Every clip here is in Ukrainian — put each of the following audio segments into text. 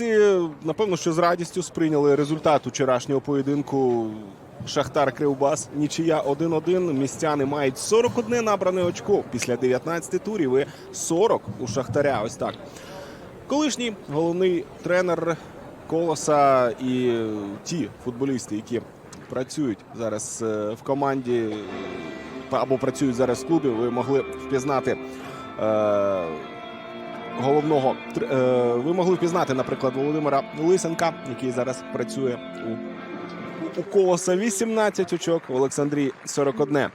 Олександрійці, напевно, що з радістю сприйняли результат вчорашнього поєдинку. Шахтар Кривбас. Нічия 1-1. Містяни мають 41 набране очко після 19 турів і 40 у Шахтаря. Ось так. Колишній головний тренер Колоса і ті футболісти, які працюють зараз е, в команді е, або працюють зараз в клубі, ви могли впізнати. е, головного е, ви могли впізнати, наприклад, Володимира Лисенка, який зараз працює у, у Колоса 18 очок, в Олександрії 41.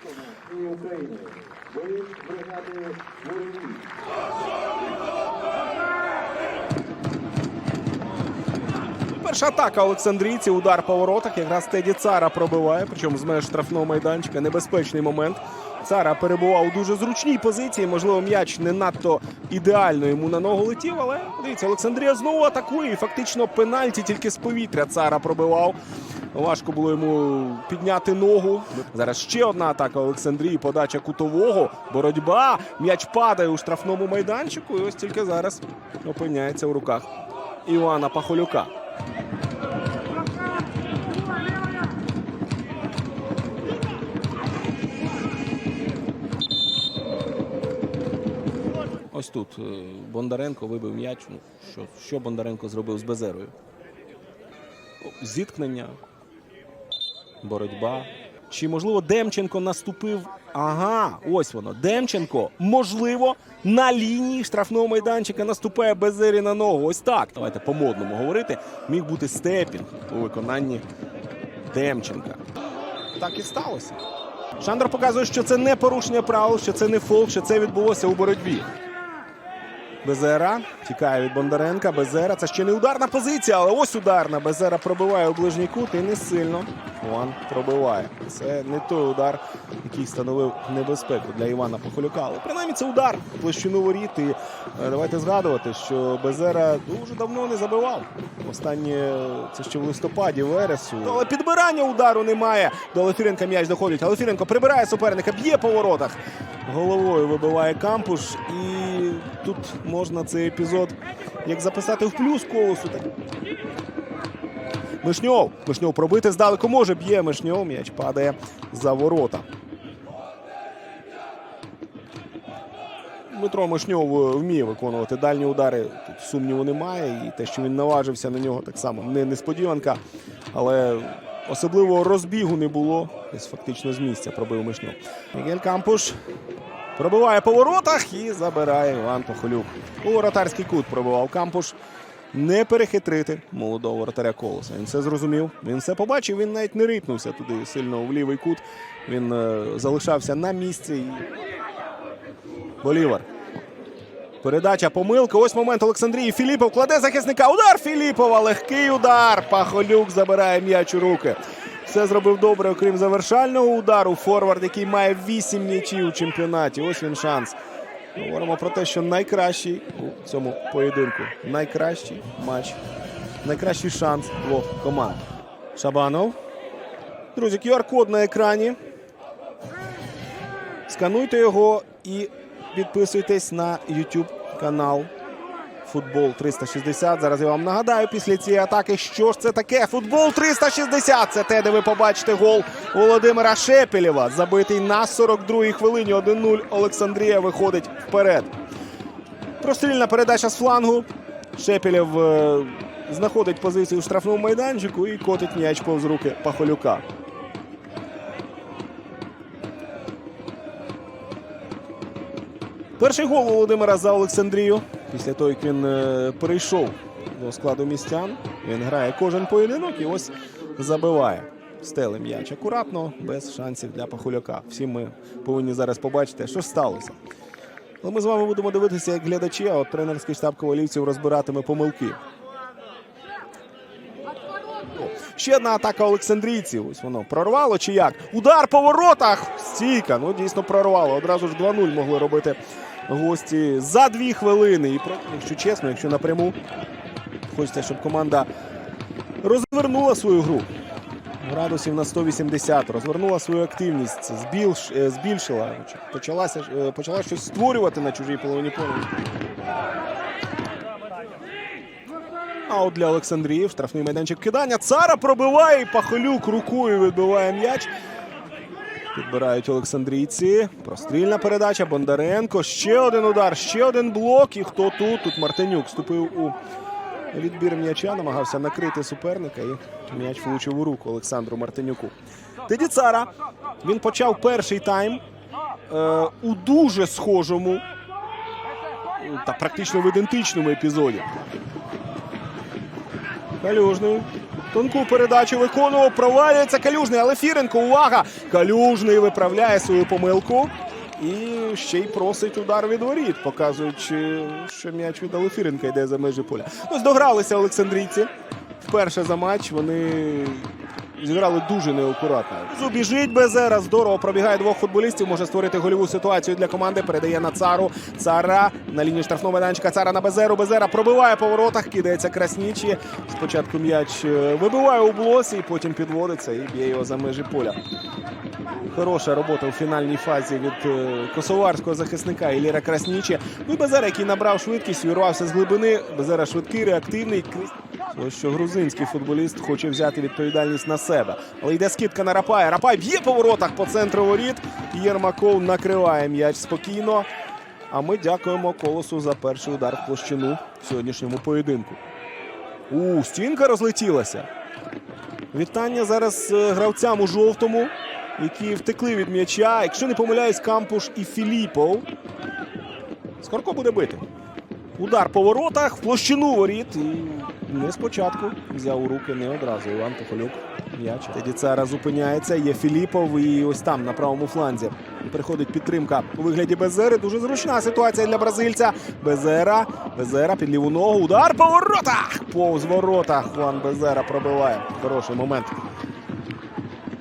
Перша атака Олександрійців, удар по воротах. Якраз Теді Цара пробиває, причому з меж штрафного майданчика. Небезпечний момент. Цара перебував у дуже зручній позиції. Можливо, м'яч не надто ідеально йому на ногу летів. Але дивіться, Олександрія знову атакує. І фактично пенальті тільки з повітря Цара пробивав. Важко було йому підняти ногу. Зараз ще одна атака Олександрії. Подача кутового. Боротьба. М'яч падає у штрафному майданчику. І ось тільки зараз опиняється в руках Івана Пахолюка. Ось тут е, Бондаренко вибив м'яч. Ну, що, що Бондаренко зробив з Безерою? Зіткнення, боротьба. Чи, можливо, Демченко наступив? Ага, ось воно. Демченко, можливо, на лінії штрафного майданчика наступає Безері на ногу. Ось так. Давайте по-модному говорити. Міг бути степінг у виконанні Демченка. Так і сталося. Шандер показує, що це не порушення правил, що це не фол, що це відбулося у боротьбі. Безера тікає від Бондаренка. Безера. Це ще не ударна позиція, але ось ударна. Безера пробиває у ближній кут і не сильно. Хуан пробиває. Це не той удар, який становив небезпеку для Івана Похолюка. Але принаймні це удар в площину воріт. І е, давайте згадувати, що Безера дуже давно не забивав. Останнє це ще в листопаді, вересу. Але підбирання удару немає. До Лефіренка м'яч доходить. Але Лефіренко прибирає суперника, б'є по воротах. Головою вибиває кампуш. І тут можна цей епізод як записати в плюс колосу. Так. Мишньов. Мишньов пробити здалеку може. Б'є Мишньов. М'яч падає за ворота. Дмитро Мишньов е, вміє виконувати дальні удари. Тут сумніву немає. І те, що він наважився на нього, так само не несподіванка. Але особливого розбігу не було. Десь фактично з місця пробив Мишньов. Мігель Кампуш пробиває по воротах і забирає Іван Похолюк. У воротарський кут пробивав Кампуш. Не перехитрити молодого воротаря Колоса. Він все зрозумів. Він все побачив. Він навіть не рипнувся туди сильно в лівий кут. Він е, залишався на місці. Болівар. Передача помилка. Ось момент Олександрії. Філіпов кладе захисника. Удар Філіпова. Легкий удар. Пахолюк забирає м'яч у руки. Все зробив добре, окрім завершального удару. Форвард, який має 8 м'ячів у чемпіонаті. Ось він шанс. Говоримо про те, що найкращий у цьому поєдинку. Найкращий матч. Найкращий шанс двох команд. Шабанов. Друзі, QR-код на екрані. Скануйте його і підписуйтесь на YouTube канал Футбол 360. Зараз я вам нагадаю після цієї атаки, що ж це таке. Футбол 360. Це те, де ви побачите гол Володимира Шепелєва. Забитий на 42-й хвилині. 1-0. Олександрія виходить вперед. Прострільна передача з флангу. Шепелєв е, знаходить позицію у штрафному майданчику і котить м'яч повз руки Пахолюка. Перший гол Володимира за Олександрію. Після того, як він е, перейшов до складу містян, він грає кожен поєдинок і ось забиває. Стели м'яч акуратно, без шансів для Пахуляка. Всі ми повинні зараз побачити, що сталося. Але ми з вами будемо дивитися, як глядачі, а от тренерський штаб ковалівців розбиратиме помилки. Ще одна атака олександрійців. Ось воно прорвало чи як? Удар по воротах! Стійка. Ну дійсно прорвало. Одразу ж 2-0 могли робити гості за дві хвилини. І про- якщо чесно, якщо напряму хочеться, щоб команда розвернула свою гру. Градусів на 180, розвернула свою активність, збільш, е, збільшила, почалася, е, почала щось створювати на чужій половині поля. Аут для Олександрії. Штрафний майданчик кидання. Цара пробиває і Пахолюк рукою відбиває м'яч. Підбирають Олександрійці. Прострільна передача. Бондаренко. Ще один удар, ще один блок. І хто тут? Тут Мартинюк вступив у відбір м'яча, намагався накрити суперника. І м'яч влучив у руку Олександру Мартинюку. Теді Цара. Він почав перший тайм е, у дуже схожому та практично в ідентичному епізоді. Калюжний. Тонку передачу виконував, провалюється Калюжний, але Фіренко, увага! Калюжний виправляє свою помилку і ще й просить удар від воріт, показуючи, що м'яч від Алефіренка йде за межі поля. Ну, Здогралися Олександрійці. Вперше за матч вони зіграли дуже неакуратно. Зубіжить Безера, здорово пробігає двох футболістів, може створити гольову ситуацію для команди. Передає на цару. Цара на лінії штрафного майданчика. Цара на Безеру. Безера пробиває по воротах, кидається Краснічі. Спочатку м'яч е, вибиває у блосі, потім підводиться і б'є його за межі поля. Хороша робота у фінальній фазі від е, косоварського захисника Іліра Краснічі. Ну і Безера, який набрав швидкість, вірвався з глибини. Безера швидкий, реактивний. Ось що грузинський футболіст хоче взяти відповідальність на себе. Але йде скидка на Рапая. Рапай б'є по воротах по центру воріт. Єрмаков накриває м'яч спокійно. А ми дякуємо колосу за перший удар в площину в сьогоднішньому поєдинку. У стінка розлетілася. Вітання зараз е, гравцям у жовтому, які втекли від м'яча. Якщо не помиляюсь, Кампуш і Філіпов. Скорко буде бити. Удар по воротах, в площину воріт. Не спочатку взяв у руки, не одразу. Іван Похолюк. М'яч. Тоді Цара зупиняється. Є Філіпов і ось там на правому фланзі. Приходить підтримка у вигляді Безери. Дуже зручна ситуація для бразильця. Безера. Безера під ліву ногу. Удар по воротах. Повз воротах. Хуан Безера пробиває. Хороший момент.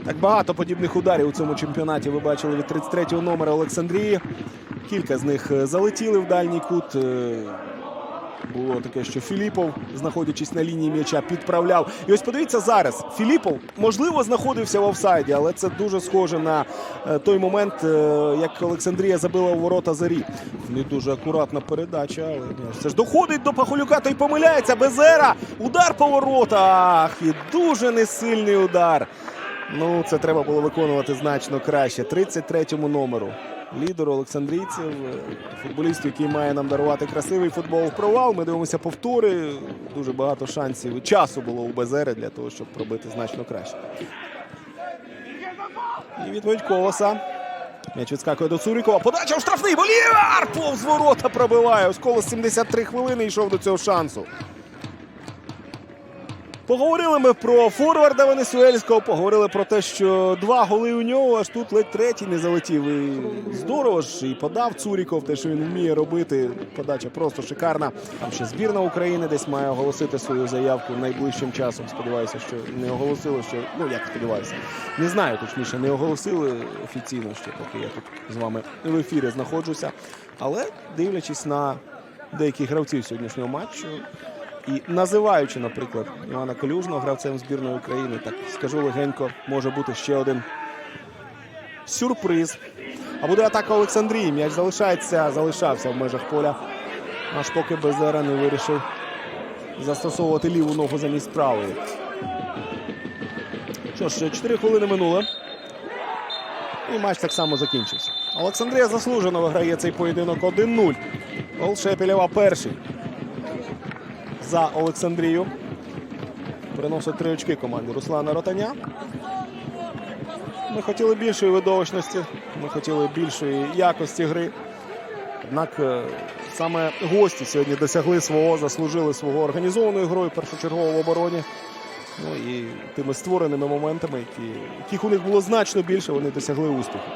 Так багато подібних ударів у цьому чемпіонаті ви бачили від 33-го номера Олександрії. Кілька з них е, залетіли в дальній кут. Було таке, що Філіпов, знаходячись на лінії м'яча, підправляв. І ось подивіться зараз. Філіпов, можливо, знаходився в офсайді, але це дуже схоже на е, той момент, е, як Олександрія забила у ворота зарі. Не дуже акуратна передача, але все ж доходить до Пахолюка, той помиляється. Безера. Удар по воротах. І дуже несильний удар. Ну, це треба було виконувати значно краще. 33-му номеру. Лідеру Олександрійців, е, футболістів, який має нам дарувати красивий футбол провал. Ми дивимося повтори. Дуже багато шансів часу було у Безери для того, щоб пробити значно краще. І відповідь колоса. М'яч відскакує до Цурікова. Подача у штрафний. Болівар! Повз ворота пробиває. Ось колос 73 хвилини йшов до цього шансу. Поговорили ми про форварда Венесуельського, поговорили про те, що два голи у нього, аж тут ледь третій не залетів. І здорово ж і подав Цуріков, те, що він вміє робити. Подача просто шикарна. Там ще збірна України десь має оголосити свою заявку найближчим часом. Сподіваюся, що не оголосило, що ну як сподіваюся, не знаю точніше, не оголосили офіційно ще, поки я тут з вами в ефірі знаходжуся. Але дивлячись на деяких гравців сьогоднішнього матчу. І називаючи, наприклад, Івана Калюжного гравцем збірної України, так скажу легенько, може бути ще один сюрприз. А буде атака Олександрії. М'яч залишається, залишався в межах поля. Аж поки Безера не вирішив застосовувати ліву ногу замість правої. Що ж, 4 хвилини минуло. І матч так само закінчився. Олександрія заслужено виграє цей поєдинок 1-0. Гол Шепелєва перший за Олександрію. Приносить три очки команді Руслана Ротаня. Ми хотіли більшої видовищності, ми хотіли більшої якості гри. Однак е, саме гості сьогодні досягли свого, заслужили свого організованою грою першочергово в обороні. Ну і тими створеними моментами, які, яких у них було значно більше, вони досягли успіху.